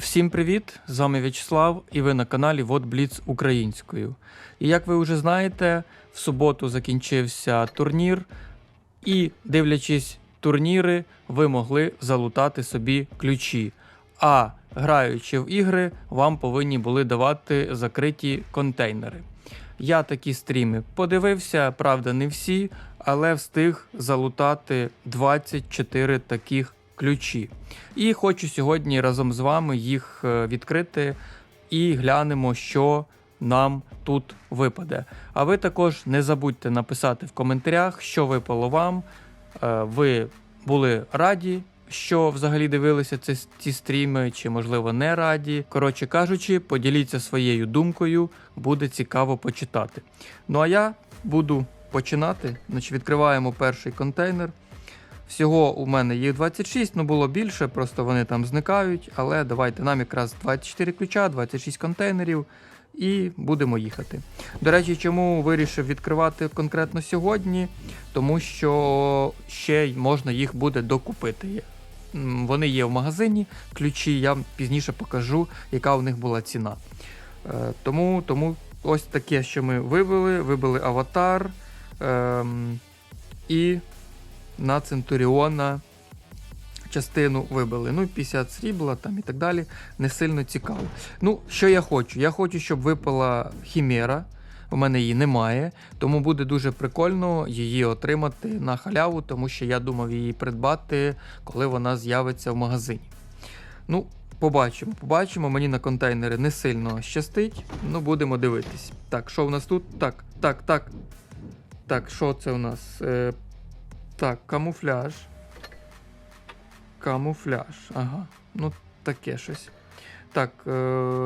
Всім привіт! З вами В'ячеслав і ви на каналі Вот Бліц українською. І як ви вже знаєте, в суботу закінчився турнір, і дивлячись турніри, ви могли залутати собі ключі. А граючи в ігри, вам повинні були давати закриті контейнери. Я такі стріми подивився, правда, не всі, але встиг залутати 24 таких ключі. І хочу сьогодні разом з вами їх е, відкрити і глянемо, що нам тут випаде. А ви також не забудьте написати в коментарях, що випало вам. Е, Ви були раді, що взагалі дивилися ці, ці стріми, чи можливо не раді. Коротше кажучи, поділіться своєю думкою, буде цікаво почитати. Ну а я буду починати. Значить, відкриваємо перший контейнер. Всього у мене їх 26, ну було більше, просто вони там зникають. Але давайте нам якраз 24 ключа, 26 контейнерів і будемо їхати. До речі, чому вирішив відкривати конкретно сьогодні? Тому що ще й можна їх буде докупити. Вони є в магазині, ключі, я пізніше покажу, яка у них була ціна. Е, Тому, тому ось таке, що ми вибили. Вибили аватар ем, і на Центуріона частину вибили. Ну, 50 срібла там і так далі. Не сильно цікаво. Ну, що я хочу? Я хочу, щоб випала Хімера. У мене її немає, тому буде дуже прикольно її отримати на халяву, тому що я думав її придбати, коли вона з'явиться в магазині. Ну, побачимо, побачимо. Мені на контейнери не сильно щастить. Ну, будемо дивитись. Так, що в нас тут? Так, так, так. Так, що це у нас? Так, камуфляж. Камуфляж. Ага. Ну, таке щось. Так, е,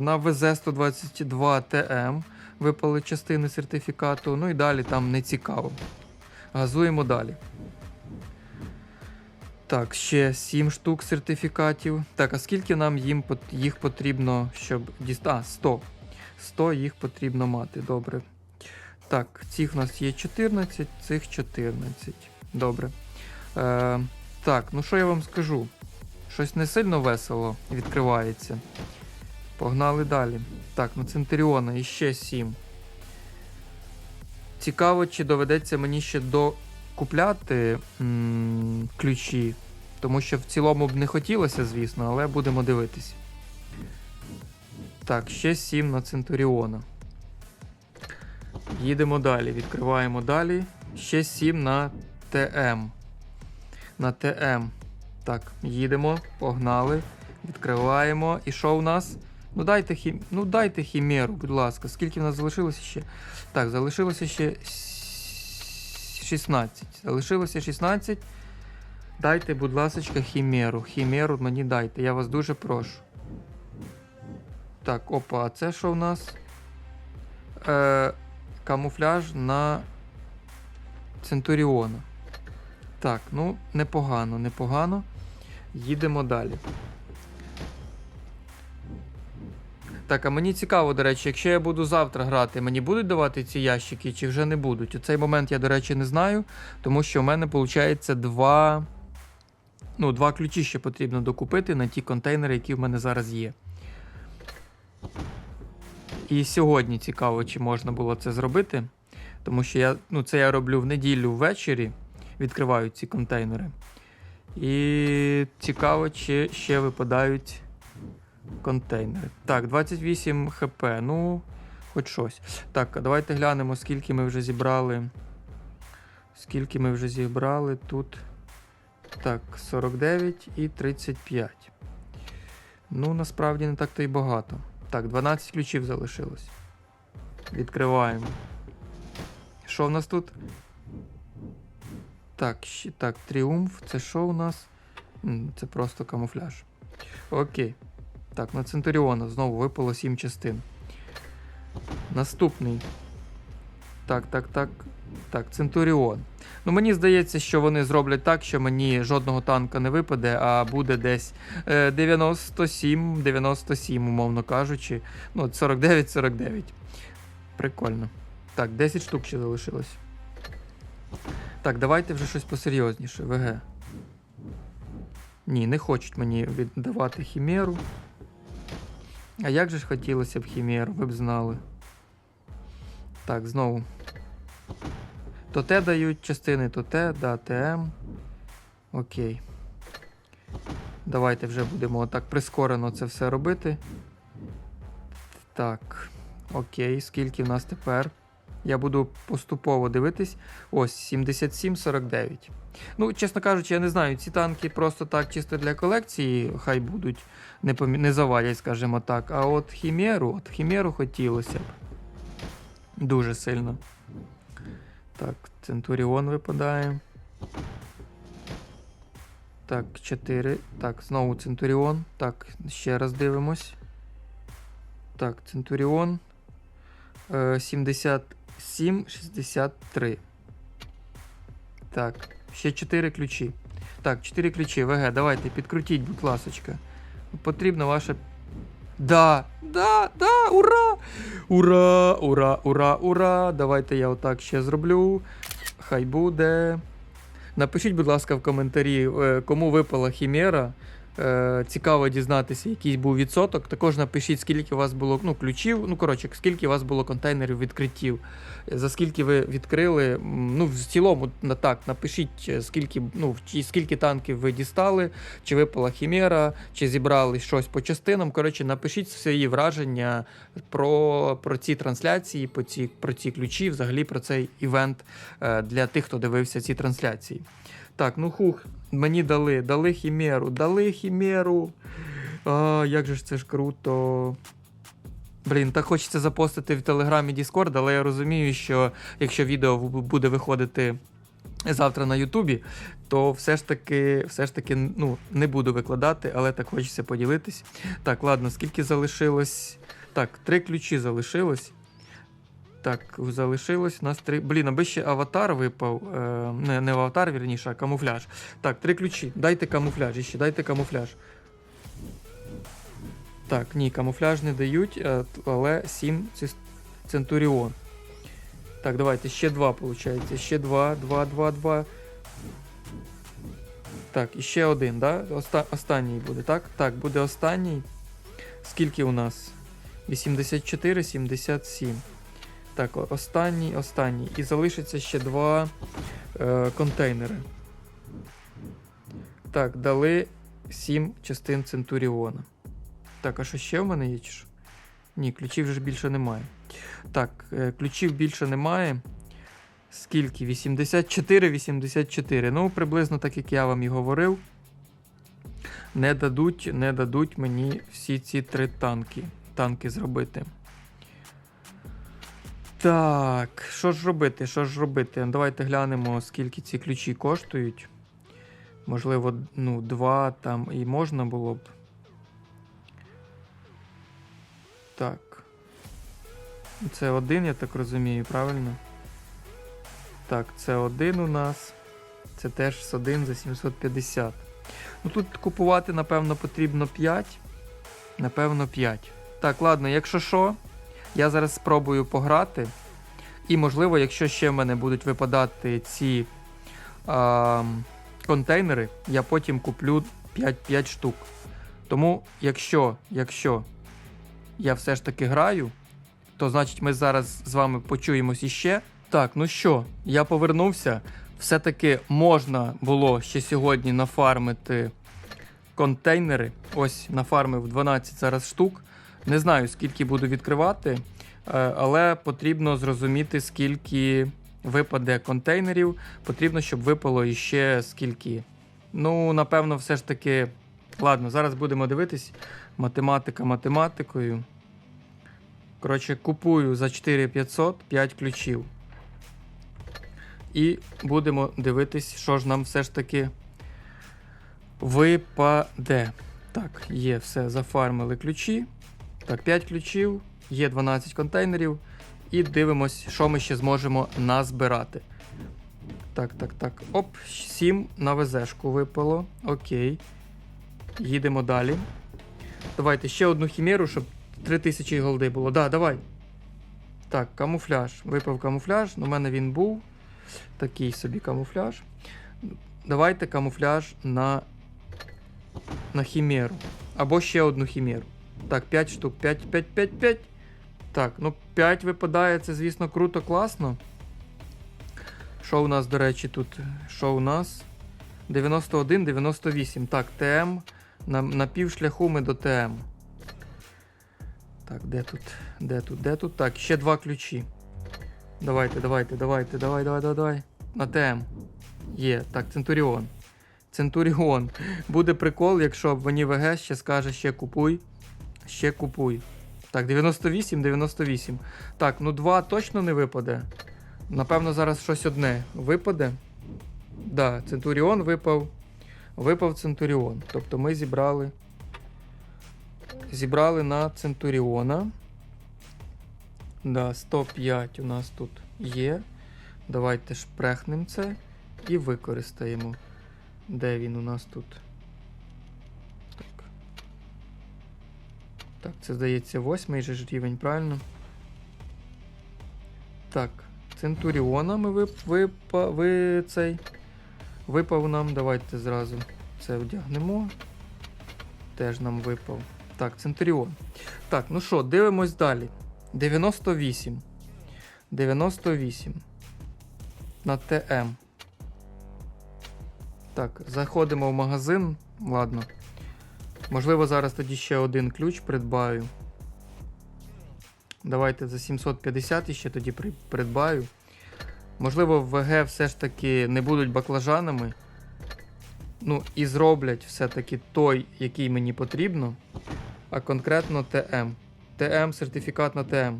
на ВЗ-122 ТМ випали частини сертифікату. Ну і далі там не цікаво. Газуємо далі. Так, ще 7 штук сертифікатів. Так, а скільки нам їм їх потрібно, щоб дістати. А, 100. 100 їх потрібно мати. Добре. Так, цих у нас є 14, цих 14. Добре. Е, так, ну що я вам скажу? Щось не сильно весело відкривається. Погнали далі. Так, на Центуріона іще 7. Цікаво, чи доведеться мені ще докупляти м- ключі. Тому що в цілому б не хотілося, звісно, але будемо дивитись. Так, ще 7 на Центуріона. Їдемо далі, відкриваємо далі. Ще 7 на ТМ. На ТМ. Так, їдемо, погнали. Відкриваємо. І що у нас? Ну дайте хім... ну дайте хімеру, будь ласка. Скільки в нас залишилося ще? Так, залишилося ще 16. Залишилося 16. Дайте, будь ласка, хімеру. Хімеру мені дайте. Я вас дуже прошу. Так, опа, а це що в нас? Е, камуфляж на Центуріона. Так, ну, непогано, непогано. Їдемо далі. Так, а мені цікаво, до речі, якщо я буду завтра грати, мені будуть давати ці ящики чи вже не будуть? У цей момент я, до речі, не знаю, тому що в мене виходить два. Ну, два ключі ще потрібно докупити на ті контейнери, які в мене зараз є. І сьогодні цікаво, чи можна було це зробити. Тому що я, ну, це я роблю в неділю ввечері, відкриваю ці контейнери. І цікаво, чи ще випадають контейнери. Так, 28 хп. Ну, хоч щось. Так, давайте глянемо, скільки ми вже зібрали. Скільки ми вже зібрали тут. Так, 49 і 35. Ну, насправді не так-то й багато. Так, 12 ключів залишилось. Відкриваємо. Що в нас тут? Так, ще, так, тріумф. Це що у нас? Це просто камуфляж. Окей. Так, на Центуріона знову випало 7 частин. Наступний. Так, так, так. Так, Центуріон. Ну, мені здається, що вони зроблять так, що мені жодного танка не випаде, а буде десь е, 97, 97, умовно кажучи. Ну, 49-49. Прикольно. Так, 10 штук ще залишилось. Так, давайте вже щось посерйозніше. ВГ. Ні, не хочуть мені віддавати хімеру. А як же ж хотілося б хімеру, ви б знали. Так, знову. То те дають частини, то те, да, ТМ. Окей. Давайте вже будемо отак прискорено це все робити. Так. Окей, скільки в нас тепер? Я буду поступово дивитись. Ось 77,49. Ну, чесно кажучи, я не знаю, ці танки просто так чисто для колекції, хай будуть, не помі... не завалять, скажімо так. А от Хімеру, от Хімеру хотілося б. Дуже сильно. Так, Центуріон випадає. Так, 4. Так, знову Центуріон. Так, ще раз дивимось. Так, Центуріон. Е, 70 7,63. Так, ще 4 ключі. Так, 4 ключі. ВГ, давайте, підкрутіть, будь ласка. Потрібна ваше. Да! Да, да, ура! Ура, ура, ура, ура! Давайте я отак ще зроблю. Хай буде. Напишіть, будь ласка, в коментарі, е, кому випала хімера. Е, Цікаво дізнатися, який був відсоток. Також напишіть, скільки у вас було ну, ключів. Ну, коротше, скільки у вас було контейнерів відкриттів. За скільки ви відкрили. Ну, в цілому, так, напишіть, е, скільки, ну, скільки танків ви дістали, чи випала хімера, чи зібрали щось по частинам. Коротше, напишіть свої враження про, про ці трансляції, про ці, про ці ключі, взагалі про цей івент е, для тих, хто дивився ці трансляції. Так, ну хух, мені дали, дали хімеру, дали хімеру. А, як же ж це ж круто. Блін, так хочеться запостити в Телеграмі Discord, але я розумію, що якщо відео буде виходити завтра на Ютубі, то все ж таки, все ж таки ну, не буду викладати, але так хочеться поділитись. Так, ладно, скільки залишилось? Так, три ключі залишилось. Так, залишилось у нас три. Блін, аби ще аватар випав. Е, не, не аватар, вірніше, а камуфляж. Так, три ключі. Дайте камуфляж, іще дайте камуфляж. Так, ні, камуфляж не дають, е, але 7 Центуріон. Так, давайте, ще два, виходить. Ще два, два, два, два. Так, і ще один, да? Оста- останній буде, так? Так, буде останній. Скільки у нас? 84, 77. Так, останній, останній. І залишиться ще два е, контейнери. Так, дали 7 частин Центуріона. Так, а що ще в мене є? Чи що? Ні, ключів вже більше немає. Так, е, ключів більше немає. Скільки? 84, 84. Ну, приблизно так, як я вам і говорив. Не дадуть, не дадуть мені всі ці три танки. Танки зробити. Так, що ж робити? Що ж робити? Давайте глянемо, скільки ці ключі коштують. Можливо, ну, два там і можна було б. Так. Це один, я так розумію, правильно? Так, це один у нас. Це теж з один за 750. Ну тут купувати, напевно, потрібно 5. Напевно, 5. Так, ладно, якщо що, я зараз спробую пограти. І, можливо, якщо ще в мене будуть випадати ці а, контейнери, я потім куплю 5, 5 штук. Тому, якщо, якщо я все ж таки граю, то значить ми зараз з вами почуємось іще. Так, ну що, я повернувся. Все-таки можна було ще сьогодні нафармити контейнери. Ось нафармив 12 зараз штук. Не знаю, скільки буду відкривати, е, але потрібно зрозуміти, скільки випаде контейнерів. Потрібно, щоб випало іще скільки. Ну, напевно, все ж таки. Ладно, зараз будемо дивитись. Математика математикою. Коротше, купую за 4500 5 ключів. І будемо дивитись, що ж нам все ж таки випаде. Так, є все, зафармили ключі. Так, 5 ключів, є 12 контейнерів. І дивимось, що ми ще зможемо назбирати. Так, так, так. Оп, 7 на ВЗшку випало. Окей. Їдемо далі. Давайте ще одну хімеру, щоб 3000 голди було. Да, давай. Так, камуфляж. Випав камуфляж. У мене він був. Такий собі камуфляж. Давайте камуфляж на, на хімеру. Або ще одну хімеру. Так, 5 штук. 5, 5, 5, 5. Так, ну 5 випадає, це, звісно, круто, класно. Що у нас, до речі, тут? Що у нас? 91, 98. Так, ТМ. На, на півшляху ми до ТМ. Так, де тут? Де тут? Де тут? Так, ще два ключі. Давайте, давайте, давайте, давай, давай, давай, давай. На ТМ. Є. Так, Центуріон. Центуріон. Буде прикол, якщо мені ВГ ще скаже ще купуй. Ще купуй. Так, 98, 98. Так, ну 2 точно не випаде. Напевно, зараз щось одне випаде. Да, Центуріон випав. Випав Центуріон. Тобто ми зібрали. Зібрали на Центуріона. Да, 105 у нас тут є. Давайте шпрехнемо це і використаємо. Де він у нас тут? Так, це здається восьмий же ж рівень, правильно? Так, Центуріона ми вип, випа, ви цей. Випав нам. Давайте зразу це вдягнемо. Теж нам випав. Так, Центуріон. Так, ну що, дивимось далі. 98. 98. На ТМ. Так, заходимо в магазин. Ладно. Можливо, зараз тоді ще один ключ придбаю. Давайте за 750 ще тоді при- придбаю. Можливо, ВГ все ж таки не будуть баклажанами. Ну, і зроблять все-таки той, який мені потрібно. А конкретно ТМ. ТМ, сертифікат на ТМ.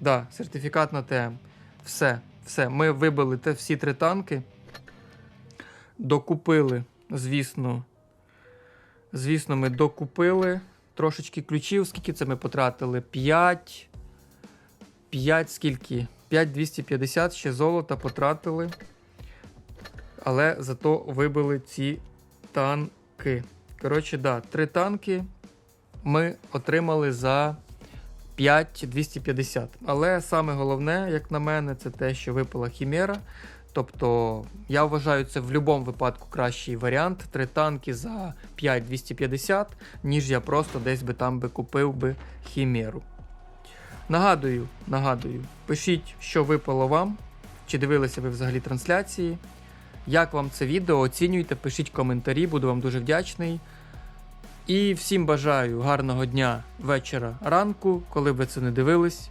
Да, сертифікат на ТМ. Все, все. Ми вибили всі три танки. Докупили, звісно. Звісно, ми докупили трошечки ключів. Скільки це ми потратили? 5. 5 скільки? 5250 ще золота потратили. Але зато вибили ці танки. Коротше, да, три танки ми отримали за 5250. Але саме головне, як на мене, це те, що випала хімера. Тобто, я вважаю, це в будь-якому випадку кращий варіант. Три танки за 5250, ніж я просто десь би там би купив би хімеру. Нагадую, нагадую, пишіть, що випало вам, чи дивилися ви взагалі трансляції. Як вам це відео? Оцінюйте, пишіть коментарі, буду вам дуже вдячний. І всім бажаю гарного дня, вечора, ранку, коли б ви це не дивились.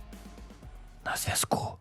На зв'язку.